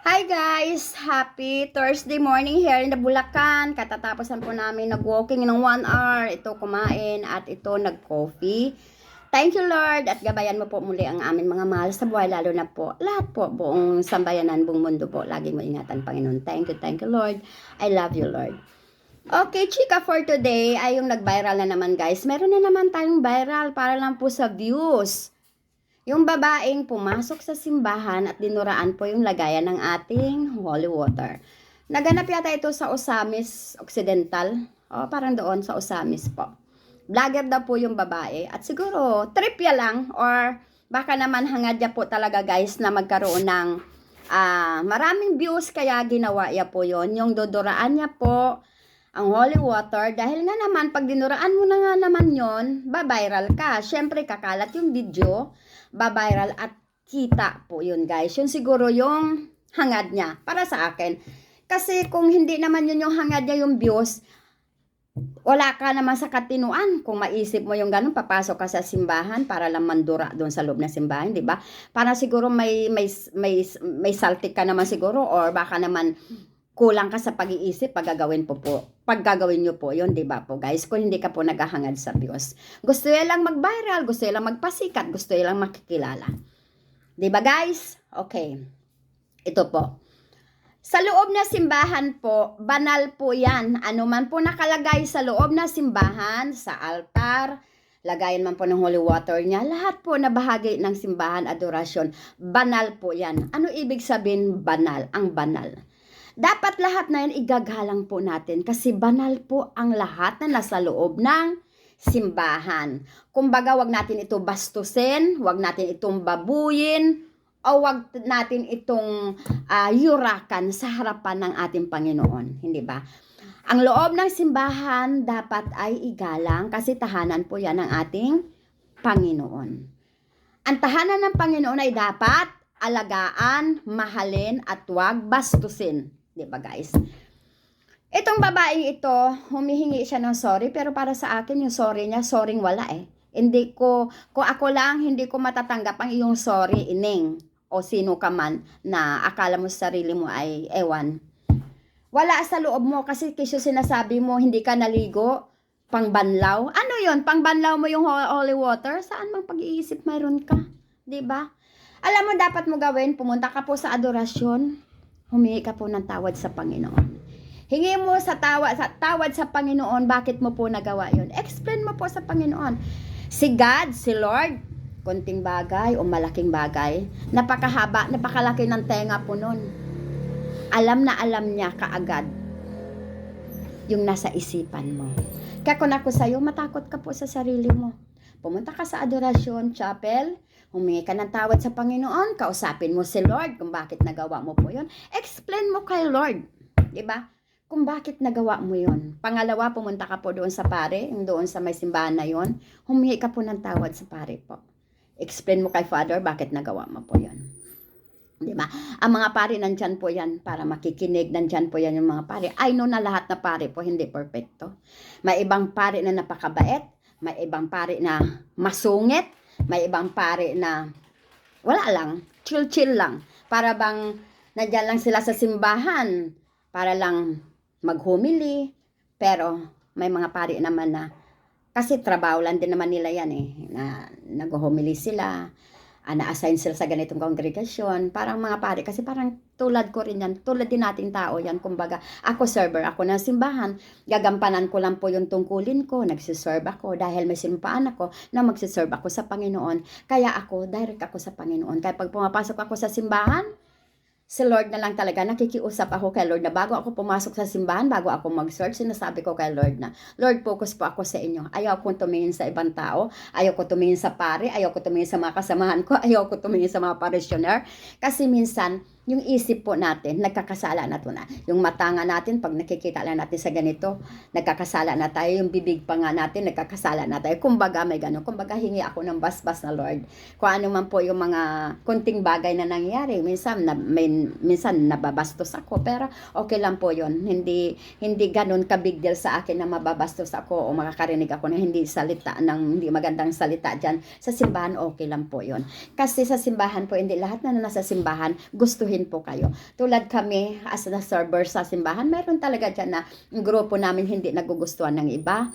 Hi guys! Happy Thursday morning here in the Bulacan. Katatapusan po namin nag-walking ng 1 hour. Ito kumain at ito nag-coffee. Thank you Lord at gabayan mo po muli ang amin mga mahal sa buhay lalo na po lahat po buong sambayanan buong mundo po. Lagi mo ingatan Panginoon. Thank you, thank you Lord. I love you Lord. Okay, chika for today ay yung nag-viral na naman guys. Meron na naman tayong viral para lang po sa views. Yung babaeng pumasok sa simbahan at dinuraan po yung lagayan ng ating holy water. Naganap yata ito sa Osamis Occidental. O, parang doon sa Osamis po. Vlogger daw po yung babae. At siguro, tripya lang or baka naman hangad niya po talaga guys na magkaroon ng ah, maraming views kaya ginawa niya po yon Yung dodoraan niya po ang holy water dahil nga naman pag dinuraan mo na nga naman yon ba-viral ka. Syempre kakalat yung video, ba-viral at kita po yun guys. Yun siguro yung hangad niya para sa akin. Kasi kung hindi naman yun yung hangad niya yung views, wala ka naman sa katinuan. Kung maisip mo yung ganun, papasok ka sa simbahan para lang mandura doon sa loob ng simbahan, di ba? Para siguro may, may, may, may saltik ka naman siguro or baka naman kulang ka sa pag-iisip pag gagawin po po. Pag gagawin nyo po yun, di ba po guys? Kung hindi ka po naghahangad sa Diyos. Gusto nyo lang mag-viral, gusto nyo lang magpasikat, gusto nyo lang makikilala. Di ba guys? Okay. Ito po. Sa loob na simbahan po, banal po yan. Ano man po nakalagay sa loob na simbahan, sa altar, lagayan man po ng holy water niya, lahat po na bahagi ng simbahan, adorasyon, banal po yan. Ano ibig sabihin banal? Ang banal. Dapat lahat na yan igagalang po natin kasi banal po ang lahat na nasa loob ng simbahan. Kumbaga, wag natin ito bastusin, wag natin itong babuyin, o wag natin itong ah, yurakan sa harapan ng ating Panginoon. Hindi ba? Ang loob ng simbahan dapat ay igalang kasi tahanan po yan ng ating Panginoon. Ang tahanan ng Panginoon ay dapat alagaan, mahalin at wag bastusin. Di ba guys? Itong babaeng ito, humihingi siya ng sorry pero para sa akin yung sorry niya, sorry wala eh. Hindi ko, kung ako lang, hindi ko matatanggap ang iyong sorry, ining o sino ka man na akala mo sa sarili mo ay ewan. Wala sa loob mo kasi kisyo sinasabi mo hindi ka naligo, pangbanlaw. Ano yon Pangbanlaw mo yung ho- holy water? Saan bang pag-iisip mayroon ka? 'Di ba? Alam mo dapat mo gawin, pumunta ka po sa adorasyon, humingi ka po ng tawad sa Panginoon. Hingi mo sa tawad sa tawad sa Panginoon, bakit mo po nagawa 'yon? Explain mo po sa Panginoon. Si God, si Lord, konting bagay o malaking bagay, napakahaba, napakalaki ng tenga po nun. Alam na alam niya kaagad yung nasa isipan mo. Kaya kung ako sa'yo, matakot ka po sa sarili mo. Pumunta ka sa adorasyon, chapel, humingi ka ng tawad sa Panginoon, kausapin mo si Lord kung bakit nagawa mo po yon. Explain mo kay Lord, di ba? Kung bakit nagawa mo yon. Pangalawa, pumunta ka po doon sa pare, yung doon sa may simbahan na yon, humingi ka po ng tawad sa pare po. Explain mo kay Father bakit nagawa mo po yon. Di ba? Ang mga pare nandyan po yan para makikinig. Nandyan po yan yung mga pare. I know na lahat na pare po hindi perfecto. May ibang pare na napakabait. May ibang pare na masungit. May ibang pare na wala lang. Chill-chill lang. Para bang nandyan lang sila sa simbahan. Para lang maghumili. Pero may mga pare naman na kasi trabaho lang din naman nila yan eh. Na nag-humili sila ah, na-assign sila sa ganitong kongregasyon. Parang mga pare, kasi parang tulad ko rin yan, tulad din nating tao yan. Kumbaga, ako server, ako ng simbahan, gagampanan ko lang po yung tungkulin ko, nagsiserve ako dahil may sinumpaan ako na magsiserve ako sa Panginoon. Kaya ako, direct ako sa Panginoon. Kaya pag pumapasok ako sa simbahan, si Lord na lang talaga, nakikiusap ako kay Lord na bago ako pumasok sa simbahan, bago ako mag-search, sinasabi ko kay Lord na, Lord, focus po ako sa inyo. Ayaw kong tumingin sa ibang tao, ayaw ko tumingin sa pare, ayaw ko tumingin sa mga kasamahan ko, ayaw ko tumingin sa mga parishioner. Kasi minsan, yung isip po natin, nagkakasala na to na. Yung mata nga natin, pag nakikita lang natin sa ganito, nagkakasala na tayo. Yung bibig pa nga natin, nagkakasala na tayo. Kumbaga, may gano'n. Kumbaga, hingi ako ng basbas na Lord. Kung ano man po yung mga kunting bagay na nangyayari. Minsan, na, may, minsan nababastos ako. Pero, okay lang po yon Hindi, hindi gano'n ka big deal sa akin na mababastos ako o makakarinig ako na hindi salita, ng hindi magandang salita dyan. Sa simbahan, okay lang po yon Kasi sa simbahan po, hindi lahat na nasa simbahan, gustuhin din po kayo. Tulad kami, as the server sa simbahan, meron talaga dyan na grupo namin hindi nagugustuhan ng iba.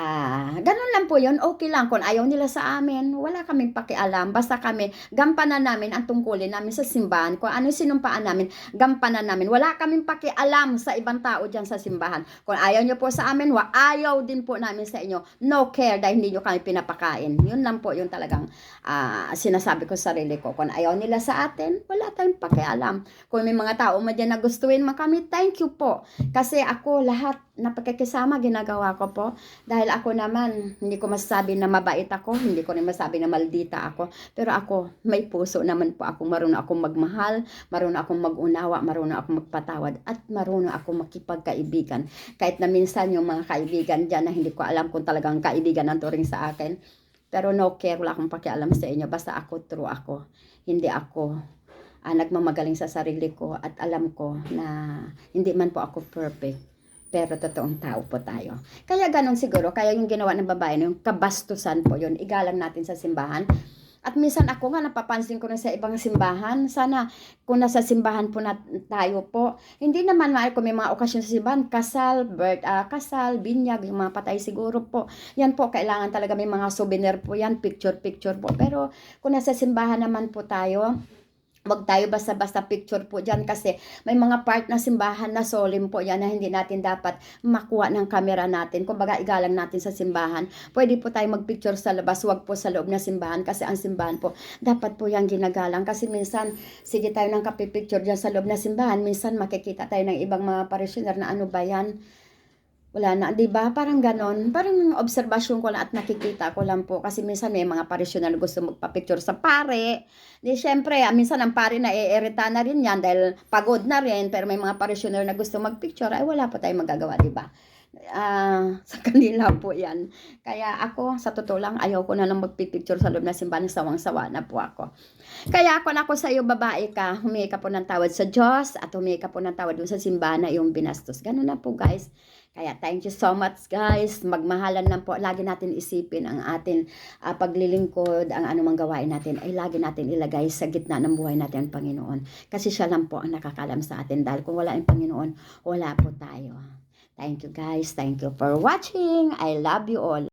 Ah, ganun lang po yun. Okay lang. Kung ayaw nila sa amin, wala kaming pakialam. Basta kami, gampanan namin ang tungkulin namin sa simbahan. Kung ano sinumpaan namin, gampanan namin. Wala kaming pakialam sa ibang tao dyan sa simbahan. Kung ayaw nyo po sa amin, wa, ayaw din po namin sa inyo. No care dahil hindi nyo kami pinapakain. Yun lang po yung talagang ah, sinasabi ko sa sarili ko. Kung ayaw nila sa atin, wala tayong pakialam. Kung may mga tao man dyan na gustuin man kami, thank you po. Kasi ako lahat na pagkakisama ginagawa ko po. Dahil ako naman, hindi ko masasabi na mabait ako, hindi ko rin masabi na maldita ako. Pero ako, may puso naman po ako. Marunong akong magmahal, marunong akong mag-unawa, marunong akong magpatawad, at marunong akong makipagkaibigan. Kahit na minsan yung mga kaibigan dyan na hindi ko alam kung talagang kaibigan ang turing sa akin. Pero no care, wala akong pakialam sa inyo. Basta ako, true ako. Hindi ako ah, nagmamagaling sa sarili ko at alam ko na hindi man po ako perfect pero totoong tao po tayo. Kaya ganun siguro, kaya yung ginawa ng babae, yung kabastusan po yun, igalang natin sa simbahan. At minsan ako nga napapansin ko rin sa ibang simbahan, sana kung nasa simbahan po na tayo po, hindi naman maaari kung may mga okasyon sa simbahan, kasal, birth, ah, kasal, binyag, yung mga patay siguro po. Yan po, kailangan talaga may mga souvenir po yan, picture-picture po. Pero kung nasa simbahan naman po tayo, Huwag tayo basta-basta picture po dyan kasi may mga part na simbahan na solemn po yan na hindi natin dapat makuha ng camera natin. Kung baga igalang natin sa simbahan, pwede po tayo magpicture sa labas, huwag po sa loob na simbahan kasi ang simbahan po, dapat po yan ginagalang. Kasi minsan, sige tayo ng kapipicture dyan sa loob na simbahan, minsan makikita tayo ng ibang mga parishioner na ano ba yan, wala na, 'di ba? Parang ganon. Parang obserbasyon ko lang at nakikita ko lang po kasi minsan may mga parishioner na gusto magpa-picture sa pare. Di syempre, ah, minsan ang pare na iirita na rin 'yan dahil pagod na rin, pero may mga parishioner na gusto mag-picture ay wala pa tayong magagawa, 'di ba? Ah, sa kanila po 'yan. Kaya ako, sa totoo lang, ayaw ko na lang magpipicture sa loob ng simbahan, sawang-sawa na po ako. Kaya ako na ako sa iyo, babae ka, humingi ka po ng tawad sa Diyos at humingi ka po ng tawad sa simbahan na iyong binastos. Ganun na po, guys. Kaya thank you so much guys. Magmahalan lang po. Lagi natin isipin ang atin ah, paglilingkod, ang anumang gawain natin ay lagi natin ilagay sa gitna ng buhay natin ang Panginoon. Kasi siya lang po ang nakakalam sa atin. Dahil kung wala ang Panginoon, wala po tayo. Thank you guys. Thank you for watching. I love you all.